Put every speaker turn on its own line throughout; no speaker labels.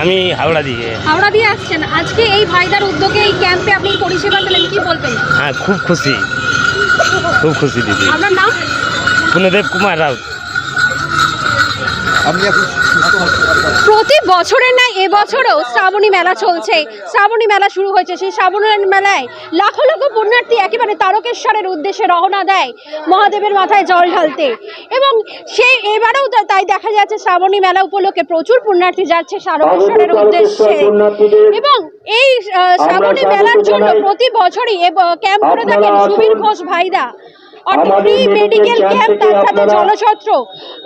আমি হাওড়া দিয়ে
হাওড়া দিয়ে আসছেন। আজকে এই ভাইদার উদ্যোগে এই ক্যাম্পে আপনি পরিষেবা পেলেন কি বলবেন?
হ্যাঁ খুব খুশি। খুব খুশি দিদি।
আপনার নাম?
পুনদেব কুমার রাউত।
আপনি
প্রতি বছরের ন্যায় এবছরও শ্রাবণী মেলা চলছে। শ্রাবণী মেলা শুরু হয়েছে। সেই শ্রাবণী মেলায় লাখো লাখো পুণ্যার্থী একেবারে তারকেশ্বরের উদ্দেশ্যে রওনা দেয় মহাদেবের মাথায় জল ঢালতে। এবং সেই এবারেও তাই দেখা যাচ্ছে শ্রাবণী মেলা উপলক্ষে প্রচুর পুণ্যার্থী যাচ্ছে তারকেশ্বরের উদ্দেশ্যে। এবং এই শ্রাবণী মেলার জন্য প্রতি বছরই ক্যাম্প করে থাকেন সুবীর ঘোষ ভাইদা অর্থাৎ ফ্রি মেডিকেল ক্যাম্প তার সাথে জলছত্র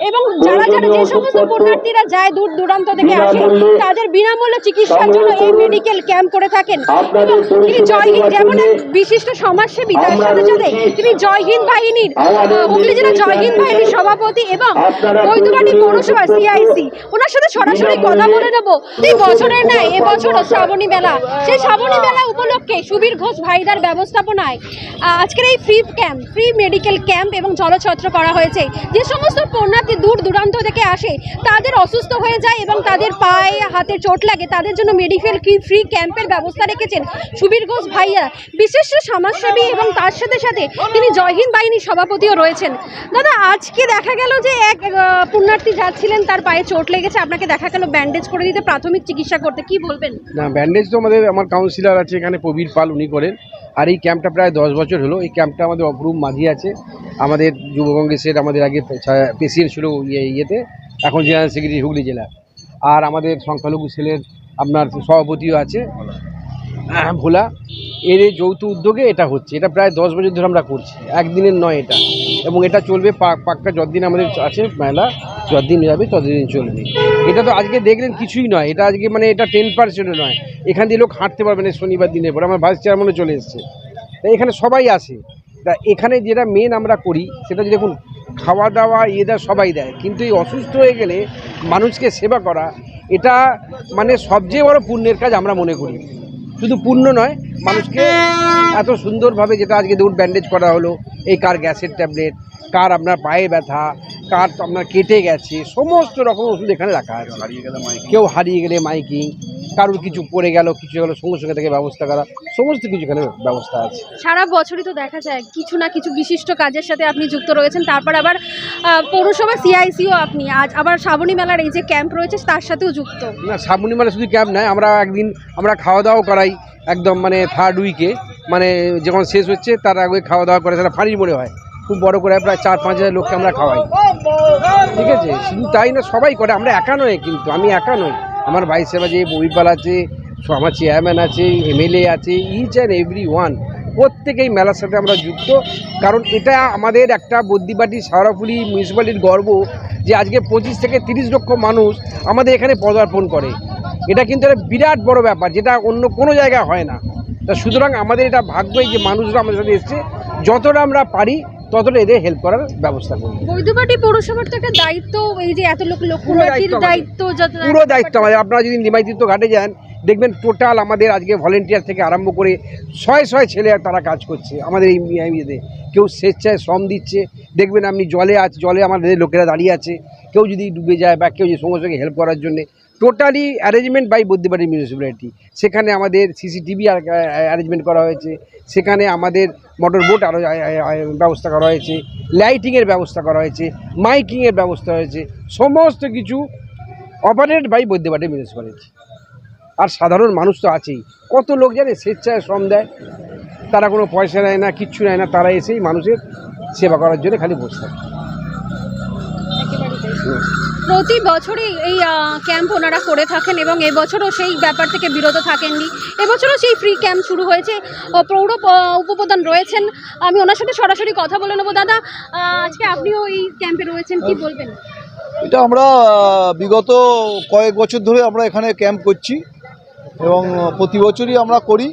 এবং যারা যারা যে সমস্ত পুণ্যার্থীরা যায় দূর দূরান্ত থেকে আসে তাদের বিনামূল্যে চিকিৎসার জন্য এই মেডিকেল ক্যাম্প করে থাকেন। এবং তিনি জয় হিন্দ যেমন এক বিশিষ্ট সমাজসেবী তার সাথে সাথে তিনি জয় হিন্দ বাহিনীর হুগলি জেলা জয় হিন্দ বাহিনীর সভাপতি এবং বৈদ্যবাটী পৌরসভা সিআইসি ওনার সাথে সরাসরি কথা বলে নেব। এই বছরের ন্যায় এবছরও শ্রাবণী মেলা। সেই শ্রাবণী মেলা উপলক্ষে সুবীর ঘোষ ভাইদার ব্যবস্থাপনায় আজকের এই free camp free medical camp এবং জলছত্র করা হয়েছে। যে সমস্ত পুণ্যার্থী দূর দূরান্ত থেকে আসে, তাদের অসুস্থ হয়ে যায় এবং তাদের পায়ে হাতে চোট লাগে। তাদের জন্য মেডিকেল ফ্রি ক্যাম্পের ব্যবস্থা রেখেছেন সুবীর ঘোষ ভাইয়া। বিশিষ্ট সমাজসেবী এবং তার সাথে সাথে তিনি জয়হিন্দ বাহিনীর সভাপতিও রয়েছেন। দাদা, আজকে দেখা গেল যে এক পুণ্যার্থী যাচ্ছিলেন, তার পায়ে চোট লেগেছে। আপনাকে দেখা গেল ব্যান্ডেজ করে দিতে, প্রাথমিক চিকিৎসা করতে। কি বলবেন?
না ব্যান্ডেজ তো আমাদের, আমার কাউন্সিলর আছে এখানে, প্রবীর পাল, উনি করেন। আর এই ক্যাম্পটা প্রায় দশ বছর হলো। এই ক্যাম্পটা আমাদের অপরূপ মাঝি আছে। আমাদের যুব কংগ্রেসের আমাদের আগে প্রেসিডেন্ট ছিল ইয়ে ইয়েতে। এখন জেনারেল সেক্রেটারি হুগলি জেলা। আর আমাদের সংখ্যালঘু সেলের আপনার সভাপতিও আছে। ভোলা। এর এই যৌথ উদ্যোগে এটা হচ্ছে। এটা প্রায় দশ বছর ধরে আমরা করছি। একদিনের নয় এটা। এবং এটা চলবে পাক্কা যতদিন আমাদের আছে মেলা, যতদিন যাবে ততদিন চলবে। এটা তো আজকে দেখলেন কিছুই নয়। এটা আজকে মানে এটা টেন পার্সেন্টও নয়। এখান দিয়ে লোক হাঁটতে পারবে না শনিবার দিনের পর। আমার ভাইস চেয়ারম্যানও চলে এসছে। তাই এখানে সবাই আসে। তা এখানে যেটা মেন আমরা করি, সেটা যে দেখুন, খাওয়া দাওয়া ইয়ে দেওয়া সবাই দেয়। কিন্তু এই অসুস্থ হয়ে গেলে মানুষকে সেবা করা, এটা মানে সবচেয়ে বড় পুণ্যের কাজ আমরা মনে করি। শুধু পুণ্য নয়, মানুষকে এত সুন্দরভাবে যেটা আজকে দেখুন ব্যান্ডেজ করা হলো। এই কার গ্যাসের ট্যাবলেট কার আপনার পায়ে ব্যথা কার আপনার কেটে গেছে সমস্ত রকম ওষুধ এখানে রাখা আছে। কেউ হারিয়ে গেলে মাইকিং কারোর কিছু পড়ে গেল কিছু গেলো সঙ্গে সঙ্গে থেকে ব্যবস্থা করা সমস্ত কিছু এখানে ব্যবস্থা আছে।
সারা বছরই তো দেখা যায় কিছু না কিছু বিশিষ্ট কাজের সাথে আপনি যুক্ত রয়েছেন তারপর আবার পৌরসভা সিআইসিও আপনি আজ আবার শ্রাবণী মেলার এই যে ক্যাম্প রয়েছে তার সাথেও যুক্ত।
না সাবুনি মানে শুধু ক্যাম্প নয় আমরা একদিন আমরা খাওয়া দাওয়া করাই একদম মানে থার্ড উইকে মানে যখন শেষ হচ্ছে তার আগে খাওয়া দাওয়া করে সেটা ফাঁড়ির মোড়ে হয়। খুব বড় করে প্রায় চার পাঁচ হাজার লোককে আমরা খাওয়াই। ঠিক আছে? শুধু তাই না, সবাই করে, আমরা একা নয় কিন্তু, আমি একা নই। আমার ভাই সেবা যে ববিপাল আছে আমার চেয়ারম্যান আছে এমএলএ আছে ইচ অ্যান্ড এভরি ওয়ান প্রত্যেকেই মেলার সাথে আমরা যুক্ত। কারণ এটা আমাদের একটা বদ্যিবাটি সারাফুলি মিউনিসিপ্যালিটির গর্ব যে আজকে পঁচিশ থেকে তিরিশ লক্ষ মানুষ আমাদের এখানে পদার্পণ করে। এটা কিন্তু একটা বিরাট বড় ব্যাপার, যেটা অন্য কোনো জায়গায় হয় না। তা সুতরাং আমাদের এটা ভাগ্যই যে মানুষরা আমাদের সাথে এসছে, যতটা আমরা পারি ততটা এদের হেল্প করার ব্যবস্থা করি
বৈদ্যবাটি পৌরসভার তো একটা দায়িত্ব এই যে এত লোক লোক
দায়িত্ব পুরো দায়িত্ব আমাদের। আপনারা যদি নিমাইতীর্থ ঘাটে যান দেখবেন টোটাল আমাদের আজকে ভলেন্টিয়ার থেকে আরম্ভ করে শয়ে শয়ে ছেলে আর তারা কাজ করছে আমাদের এই ইয়েতে কেউ স্বেচ্ছায় শ্রম দিচ্ছে দেখবেন আপনি জলে আছে জলে আমাদের লোকেরা দাঁড়িয়ে আছে। কেউ যদি ডুবে যায় বা কেউ যে সঙ্গে সঙ্গে হেল্প করার জন্য totally arrangement by Baidyabati municipality সেখানে আমাদের সিসিটিভি অ্যারেঞ্জমেন্ট করা হয়েছে। সেখানে আমাদের মোটর বোট আরও ব্যবস্থা করা হয়েছে। লাইটিংয়ের ব্যবস্থা করা হয়েছে। মাইকিংয়ের ব্যবস্থা হয়েছে। সমস্ত কিছু অপারেট বাই বৈদ্যবাটি মিউনিসিপ্যালিটি আর সাধারণ মানুষ তো আছেই। কত লোক জানে স্বেচ্ছায় শ্রম দেয়। তারা কোনো পয়সা নেয় না কিচ্ছু নেয় না। তারা এসেই মানুষের সেবা করার জন্য খালি বসে থাকে।
প্রতি বছরই এই ক্যাম্প ওনারা করে থাকেন এবং এবছরও সেই ব্যাপার থেকে বিরত থাকেননি। এবছরও সেই ফ্রি ক্যাম্প শুরু হয়েছে। ও পৌর উপপ্রধান রয়েছেন। আমি ওনার সাথে সরাসরি কথা বলে নেব। দাদা আজকে আপনিও এই ক্যাম্পে রয়েছেন, কি বলবেন?
এটা আমরা বিগত কয়েক বছর ধরে আমরা এখানে ক্যাম্প করছি এবং প্রতি বছরই আমরা করি।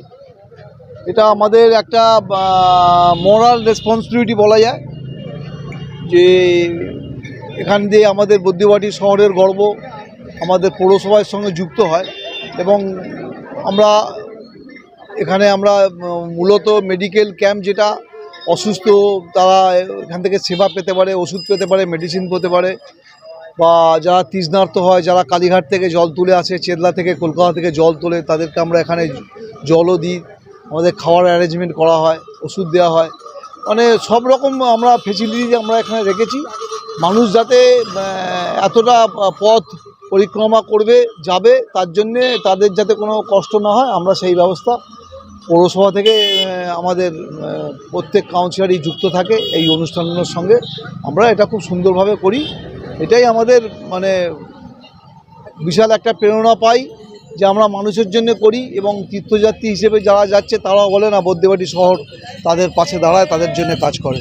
এটা আমাদের একটা মোরাল রেসপন্সিবিলিটি বলা যায় যে এখান দিয়ে আমাদের বদ্যিবাটি শহরের গর্ব, আমাদের পৌরসভার সঙ্গে যুক্ত হয় এবং আমরা এখানে আমরা মূলত মেডিকেল ক্যাম্প যেটা, অসুস্থ তারা এখান থেকে সেবা পেতে পারে, ওষুধ পেতে পারে মেডিসিন পেতে পারে বা যারা তৃষ্ণার্ত হয়, যারা কালীঘাট থেকে জল তুলে আসে চেদলা থেকে কলকাতা থেকে জল তোলে, তাদেরকে আমরা এখানে জলও দিই। আমাদের খাওয়ার অ্যারেঞ্জমেন্ট করা হয়, ওষুধ দেওয়া হয়। মানে সব রকম আমরা ফেসিলিটি আমরা এখানে রেখেছি। মানুষ যাতে এতটা পথ পরিক্রমা করবে, যাবে, তার জন্যে তাদের যাতে কোনো কষ্ট না হয়, আমরা সেই ব্যবস্থা পৌরসভা থেকে আমাদের প্রত্যেক কাউন্সিলারই যুক্ত থাকে এই অনুষ্ঠানের সঙ্গে। আমরা এটা খুব সুন্দরভাবে করি। এটাই আমাদের মানে বিশাল একটা প্রেরণা পাই যে আমরা মানুষের জন্য করি এবং তীর্থযাত্রী হিসেবে যারা যাচ্ছে, তারাও বলে, না, বদ্যবাটি শহর তাদের পাশে দাঁড়ায়, তাদের জন্য কাজ করে।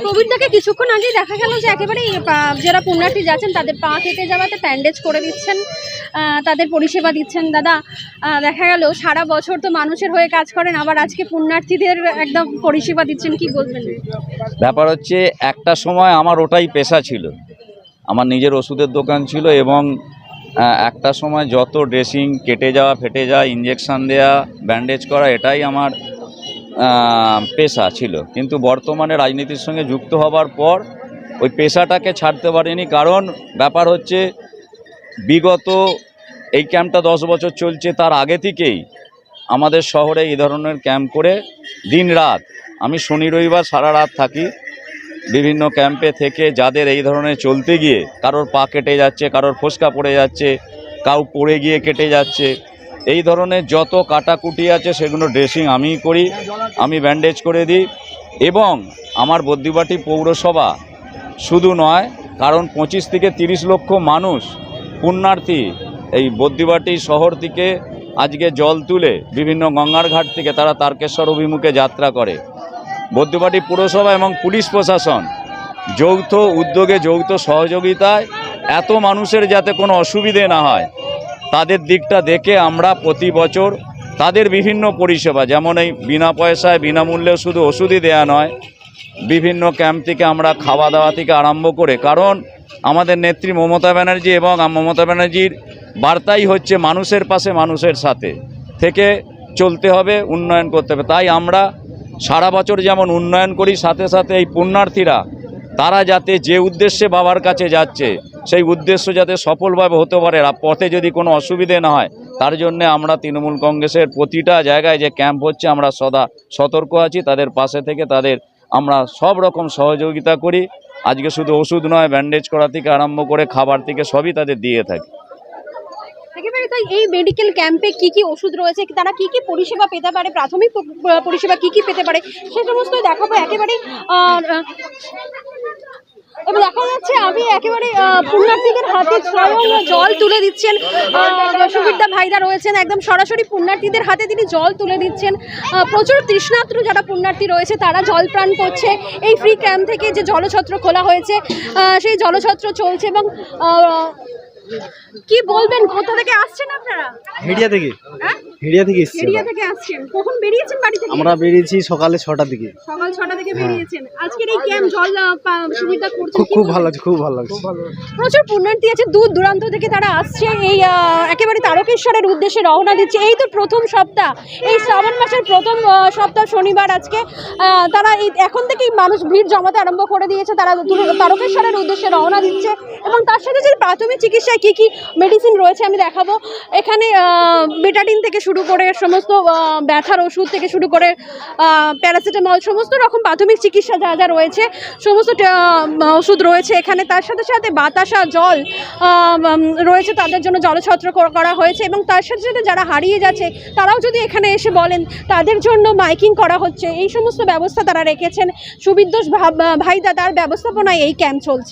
প্রবীরদাকে কিছুক্ষণ আগে দেখা গেল যে একেবারেই পা- যারা পুণ্যার্থী যাচ্ছেন, তাদের পা কেটে যাওয়াতে ব্যান্ডেজ করে দিচ্ছেন তাদের পরিষেবা দিচ্ছেন। দাদা দেখা গেল সারা বছর তো মানুষের হয়ে কাজ করেন, আবার আজকে পুণ্যার্থীদের একদম পরিষেবা দিচ্ছেন, কি বলবেন?
ব্যাপার হচ্ছে, একটা সময় আমার ওটাই পেশা ছিল। আমার নিজের ওষুধের দোকান ছিল এবং একটা সময় যত ড্রেসিং কেটে যাওয়া, ফেটে যাওয়া ইঞ্জেকশান দেওয়া ব্যান্ডেজ করা, এটাই আমার পেশা ছিল। কিন্তু বর্তমানে রাজনীতির সঙ্গে যুক্ত হবার পর ওই পেশাটাকে ছাড়তে পারিনি। কারণ ব্যাপার হচ্ছে, বিগত এই ক্যাম্পটা দশ বছর চলছে, তার আগে থেকেই আমাদের শহরে এই ধরনের ক্যাম্প করে দিন রাত আমি শনি, রবিবার সারা রাত থাকি। বিভিন্ন ক্যাম্পে থেকে যাদের এই ধরনের চলতে গিয়ে কারোর পা কেটে যাচ্ছে, কারোর ফোসকা পড়ে যাচ্ছে, কাউ পড়ে গিয়ে কেটে যাচ্ছে। এই ধরনের যত কাটাকুটি আছে সেগুলো ড্রেসিং আমিই করি, আমি ব্যান্ডেজ করে দিই এবং আমার বদ্যিবাটি পৌরসভা শুধু নয়, কারণ পঁচিশ থেকে তিরিশ লক্ষ মানুষ পুণ্যার্থী এই বদ্যিবাটি শহর থেকে আজকে জল তুলে বিভিন্ন গঙ্গার ঘাট থেকে তারা তারকেশ্বর অভিমুখে যাত্রা করে। বদ্যবাটি পুরসভা এবং পুলিশ প্রশাসন যৌথ উদ্যোগে, যৌথ সহযোগিতায় এত মানুষের যাতে কোনো অসুবিধে না হয় তাদের দিকটা দেখে আমরা প্রতি বছর তাদের বিভিন্ন পরিষেবা, যেমন এই বিনা পয়সায় বিনামূল্যে শুধু ওষুধই দেয়া নয়, বিভিন্ন ক্যাম্প থেকে আমরা খাওয়া দাওয়া থেকে আরম্ভ করে, কারণ আমাদের নেত্রী মমতা ব্যানার্জি এবং মমতা ব্যানার্জির বার্তাই হচ্ছে মানুষের পাশে মানুষের সাথে থেকে চলতে হবে, উন্নয়ন করতে হবে। তাই আমরা সারা বছর যেমন উন্নয়ন করি, সাথে সাথে এই পুণ্যার্থীরা তারা যাতে যে উদ্দেশ্যে বাবার কাছে যাচ্ছে, সেই উদ্দেশ্য যাতে সফলভাবে হতে পারে, আর পথে যদি কোনো অসুবিধে না হয়, তার জন্য আমরা তৃণমূল কংগ্রেসের প্রতিটা জায়গায় যে ক্যাম্প হচ্ছে, আমরা সদা সতর্ক আছি, তাদের পাশে থেকে তাদের আমরা সব রকম সহযোগিতা করি। আজকে শুধু ওষুধ নয়, ব্যান্ডেজ করা থেকে আরম্ভ করে খাবার থেকে সবই তাদের দিয়ে থাকি।
এই মেডিকেল ক্যাম্পে কি কি ওষুধ রয়েছে তারা কি কি পরিষেবা পেতে পারে, প্রাথমিক পরিষেবা কি কি পেতে পারে, সে সমস্ত দেখাবো একেবারে আহ, দেখা যাচ্ছে আমি একেবারে পুণ্যার্থীদের হাতে স্বয়ং জল তুলে দিচ্ছেন। সুবিধা ভাইদা রয়েছেন একদম সরাসরি পুণ্যার্থীদের হাতে তিনি জল তুলে দিচ্ছেন। প্রচুর তৃষ্ণার্ত যারা পুণ্যার্থী রয়েছে তারা জল প্রাণ করছে। এই ফ্রি ক্যাম্প থেকে যে জলছত্র খোলা হয়েছে সেই জলছত্র চলছে এবং কি বলবেন কোথা থেকে আসছেন আপনারা?
হেডিয়া থেকে।
হ্যাঁ?
হেডিয়া থেকে এসেছি
এরিয়া থেকে আসছেন। কখন বেরিয়েছেন বাড়ি থেকে?
আমরা বেরিয়েছি সকালে ছটার দিকে।
সকাল ছটা থেকে বেরিয়েছেন। আজকের এই ক্যাম্প জল সুবিধা করছেন
খুব খুব ভালো লাগছে। খুব ভালো লাগছে।
প্রচুর পুণ্যার্থী আছে দূর দূরান্ত থেকে তারা আসছে। এই একেবারে তারকেশ্বরের উদ্দেশ্যে রওনা দিচ্ছে। এই তো প্রথম সপ্তাহ। এই শ্রাবণ মাসের প্রথম সপ্তাহ শনিবার আজকে। তারা এই এখন থেকেই মানুষ ভিড় জমাতে আরম্ভ করে দিয়েছে। তারা তারকেশ্বরের উদ্দেশ্যে রওনা দিচ্ছে। এবং তার সাথে যে প্রাথমিক চিকিৎসায় কী কী মেডিসিন রয়েছে আমি দেখাবো। এখানে বেটাডিন থেকে শুরু করে সমস্ত ব্যথার ওষুধ থেকে শুরু করে প্যারাসিটামল, সমস্ত রকম প্রাথমিক চিকিৎসা যা যা রয়েছে, সমস্ত ওষুধ রয়েছে। এখানে তার সাথে সাথে বাতাসা, জল রয়েছে তাদের জন্য জলছত্র কর- হয়েছে এবং তার সাথে সাথে যারা হারিয়ে যাচ্ছে, তারাও যদি এখানে এসে বলেন, তাদের জন্য মাইকিং করা হচ্ছে। এই সমস্ত ব্যবস্থা তারা রেখেছেন। সুবিদ্যোষ ভাইদা, তার ব্যবস্থাপনায় এই ক্যাম্প চলছে।